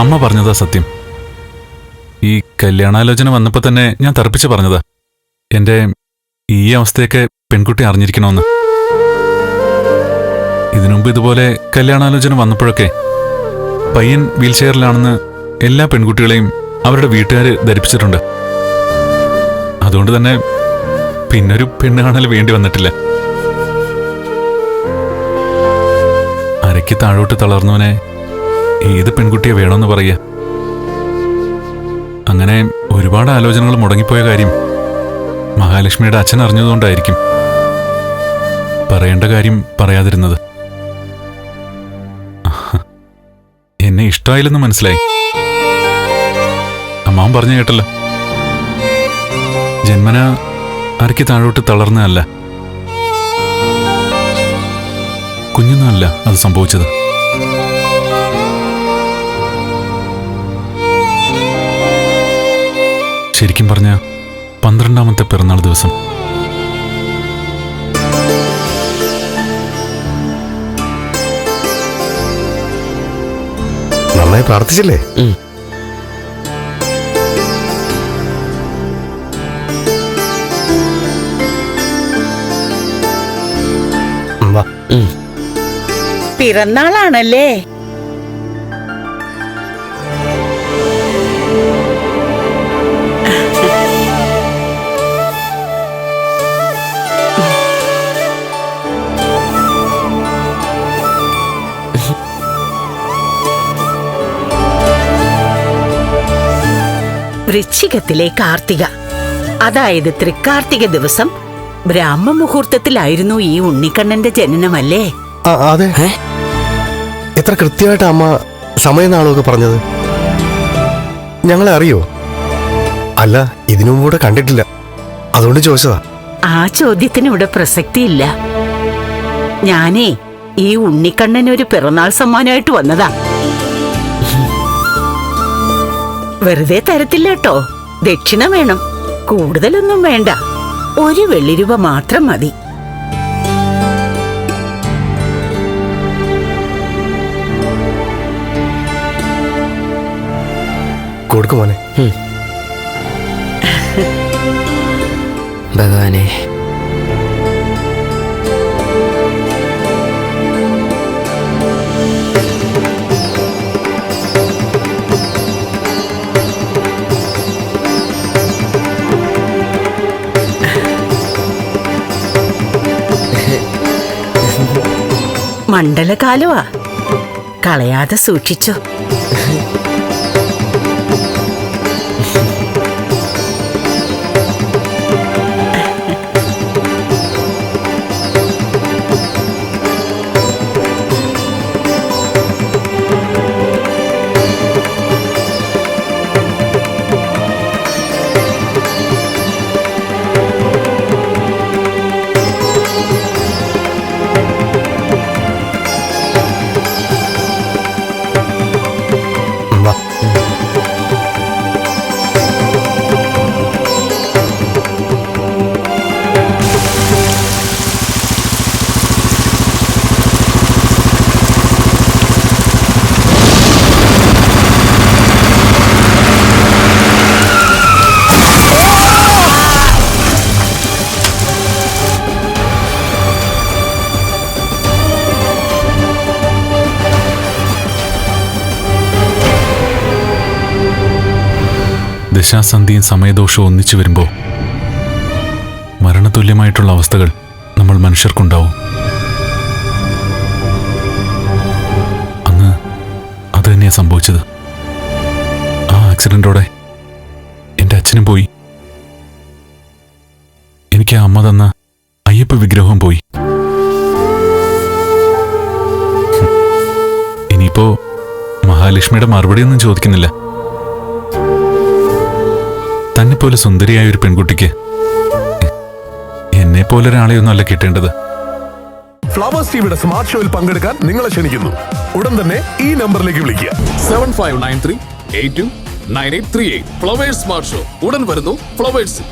അമ്മ പറഞ്ഞതാ സത്യം. ഈ കല്യാണാലോചന വന്നപ്പോ തന്നെ ഞാൻ തർപ്പിച്ച് പറഞ്ഞതാ. എന്റെ ഈ അവസ്ഥയൊക്കെ പെൺകുട്ടി അറിഞ്ഞിരിക്കണമെന്ന് ഇതിനുമുമ്പ് ഇതുപോലെ കല്യാണാലോചന വന്നപ്പോഴൊക്കെ പയ്യൻ വീൽചെയറിലാണെന്ന് എല്ലാ പെൺകുട്ടികളെയും അവരുടെ വീട്ടുകാര് ധരിപ്പിച്ചിട്ടുണ്ട്. അതുകൊണ്ട് തന്നെ പിന്നൊരു പെണ്ണ് കാണൽ വേണ്ടി വന്നിട്ടില്ല. അരയ്ക്ക് താഴോട്ട് തളർന്നവനെ ഏത് പെൺകുട്ടിയെ വേണമെന്ന് പറയുക അങ്ങനെ ഒരുപാട് ആലോചനകൾ മുടങ്ങിപ്പോയ കാര്യം മഹാലക്ഷ്മിയുടെ അച്ഛൻ അറിഞ്ഞതുകൊണ്ടായിരിക്കും. പറയേണ്ട കാര്യം പറയാതിരുന്നത്. എന്നെ ഇഷ്ടമായില്ലെന്ന് മനസ്സിലായി. അമ്മാവൻ പറഞ്ഞു കേട്ടല്ലോ. ജന്മന അരയ്ക്ക് താഴോട്ട് തളർന്നതല്ല. കുഞ്ഞുന്നല്ല അത് സംഭവിച്ചത്. ശരിക്കും പറഞ്ഞ പന്ത്രണ്ടാമത്തെ പിറന്നാൾ ദിവസം. നന്നായി പ്രാർത്ഥിച്ചില്ലേ? പിറന്നാളാണല്ലേ? വൃശ്ചികത്തിലെ കാർത്തിക അതായത് തൃക്കാർത്തിക ദിവസം ബ്രാഹ്മ മുഹൂർത്തത്തിലായിരുന്നു ഈ ഉണ്ണിക്കണ്ണന്റെ ജനനമല്ലേ? ആ അതെ. എത്ര കൃത്യമായിട്ട് അമ്മ സമയനാളൊക്കെ പറഞ്ഞത്? ഞങ്ങളെ അറിയോ? അല്ല ഇതിനു മുമ്പ് കൂടെ കണ്ടിട്ടില്ല. അതുകൊണ്ട് ചോദിച്ചതാ. ആ ചോദ്യത്തിന് ഇവിടെ പ്രസക്തിയില്ല ഞാനേ ഈ ഉണ്ണിക്കണ്ണന് ഒരു പിറന്നാൾ സമ്മാനമായിട്ട് വന്നതാ. വെറുതെ തരത്തില്ല കേട്ടോ ദക്ഷിണ വേണം. കൂടുതലൊന്നും വേണ്ട. ഒരു വെള്ളി രൂപ മാത്രം മതി. കൊടുക്കുമോനെ ഭഗവാനെ മണ്ഡലകാലമാ കളയാതെ സൂക്ഷിച്ചോ. ദശാസന്ധിയും സമയദോഷവും ഒന്നിച്ചു വരുമ്പോൾ മരണതുല്യമായിട്ടുള്ള അവസ്ഥകൾ നമ്മൾ മനുഷ്യർക്കുണ്ടാവും. അന്ന് അത് തന്നെയാണ് സംഭവിച്ചത്. ആ ആക്സിഡന്റോടെ എന്റെ അച്ഛനും പോയി. എനിക്ക് അമ്മ തന്ന അയ്യപ്പ വിഗ്രഹവും പോയി. ഇനിയിപ്പോ മഹാലക്ഷ്മിയുടെ മറുപടിയൊന്നും ചോദിക്കുന്നില്ല. തന്നെ പോലെ സുന്ദരിയായ ഒരു പെൺകുട്ടിക്ക് എന്നെ പോലെ ഒരാളെയൊന്നും അല്ല കിട്ടേണ്ടത്. ഫ്ലവേഴ്സ് ടിവിയുടെ സ്മാർട്ട് ഷോയിൽ പങ്കെടുക്കാൻ നിങ്ങളെ ക്ഷണിക്കുന്നു. ഉടൻ തന്നെ ഈ നമ്പറിലേക്ക് വിളിക്കുക. Seven five nine three eight two nine eight three eight. Flowers smart show. ഉടൻ വരുന്നു ഫ്ലവേഴ്സ്.